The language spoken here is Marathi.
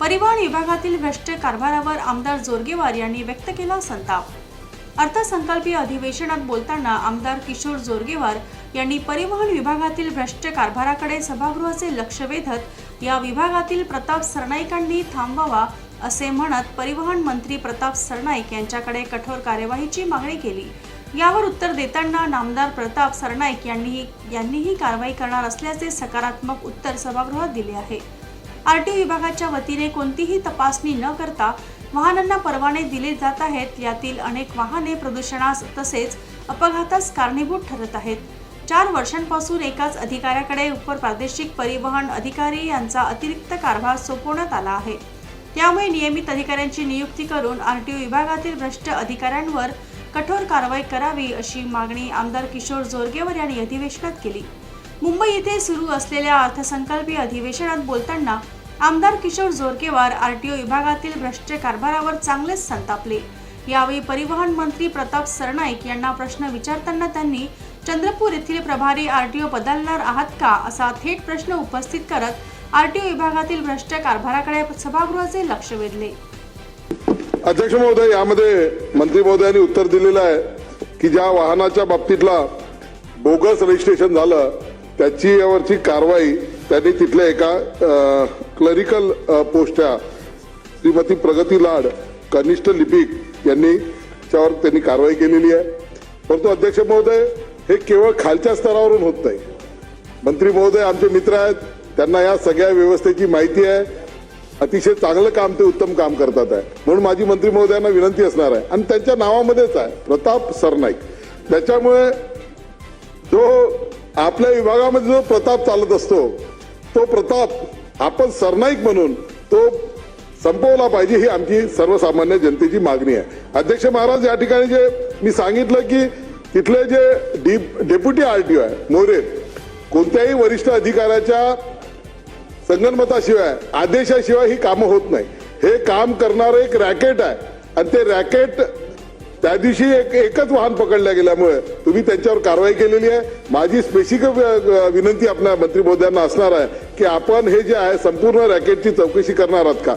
परिवहन विभागातील भ्रष्ट कारभारावर आमदार जोरगेवार यांनी व्यक्त केला संताप. अर्थसंकल्पीय अधिवेशनात बोलताना आमदार किशोर जोरगेवार यांनी परिवहन विभागातील भ्रष्ट कारभाराकडे सभागृहाचे लक्ष वेधत या विभागातील प्रताप सरनाईकांनी थांबवावा असे म्हणत परिवहन मंत्री प्रताप सरनाईक यांच्याकडे कठोर कार्यवाहीची मागणी केली. यावर उत्तर देताना नामदार प्रताप सरनाईक यांनी यांनीही कारवाई करणार असल्याचे सकारात्मक उत्तर सभागृहात दिले आहे. आरटीओ विभागाच्या वतीने कोणतीही तपासणी न करता वाहनांना परवाने दिले जात आहेत. यातील अनेक वाहने प्रदूषणास तसेच अपघातास कारणीभूत ठरत आहेत. चार वर्षांपासून एकाच अधिकाऱ्याकडे उपर प्रादेशिक परिवहन अधिकारी यांचा अतिरिक्त कारभार सोपवण्यात आला आहे. त्यामुळे नियमित अधिकाऱ्यांची नियुक्ती करून आरटीओ विभागातील भ्रष्ट अधिकाऱ्यांवर कठोर कारवाई करावी अशी मागणी आमदार किशोर जोरगेवर यांनी अधिवेशनात केली. मुंबई येथे सुरू असलेल्या अर्थसंकल्पीय अधिवेशनात बोलताना आमदार किशोर जोरकेवार आरटीओ विभागातील भ्रष्ट कारभारावर चांगलेच संतापले. यावेळी परिवहन मंत्री प्रताप सरनाईक यांना प्रश्न विचारताना त्यांनी चंद्रपूर येथील प्रभारी आरटीओ बदलणार आहात का? असा थेट प्रश्न उपस्थित करत आरटीओ विभागातील भ्रष्ट कारभाराकडे सभागृहाचे लक्ष वेधले. अध्यक्ष महोदय यामध्ये मंत्री महोदयांनी उत्तर दिलेलं आहे की ज्या वाहनाच्या बाबतीतला बोगस रजिस्ट्रेशन झालं त्याची यावरची कारवाई त्यांनी तिथल्या एका क्लरिकल पोस्ट्या श्रीमती प्रगती लाड कनिष्ठ लिपिक यांनी त्यावर त्यांनी कारवाई केलेली आहे. परंतु अध्यक्ष महोदय हे केवळ खालच्या स्तरावरून होत नाही. मंत्री महोदय आमचे मित्र आहेत त्यांना या सगळ्या व्यवस्थेची माहिती आहे. अतिशय चांगलं काम ते उत्तम काम करतात आहे. म्हणून माझी मंत्री महोदयांना विनंती असणार आहे. आणि त्यांच्या नावामध्येच आहे प्रताप सरनाईक. त्याच्यामुळे जो आपल्या विभागामध्ये जो प्रताप चालत असतो तो प्रताप आपण सरनाईक म्हणून तो संपवला पाहिजे ही आमची सर्वसामान्य जनतेची मागणी आहे. अध्यक्ष महाराज या ठिकाणी जे मी सांगितलं की तिथले जे डी डेप्युटी आरटीओ आहे मोरे कोणत्याही वरिष्ठ अधिकाऱ्याच्या संगणमताशिवाय आदेशाशिवाय ही कामं होत नाही. हे काम करणारं एक रॅकेट आहे. आणि ते रॅकेट त्या दिवशी एक एकच वाहन पकडल्या गेल्यामुळे तुम्ही त्यांच्यावर कारवाई केलेली आहे. माझी स्पेसिफिक विनंती आपल्या मंत्री महोदयांना असणार आहे की आपण हे जे आहे संपूर्ण रॅकेटची चौकशी करणार आहात का?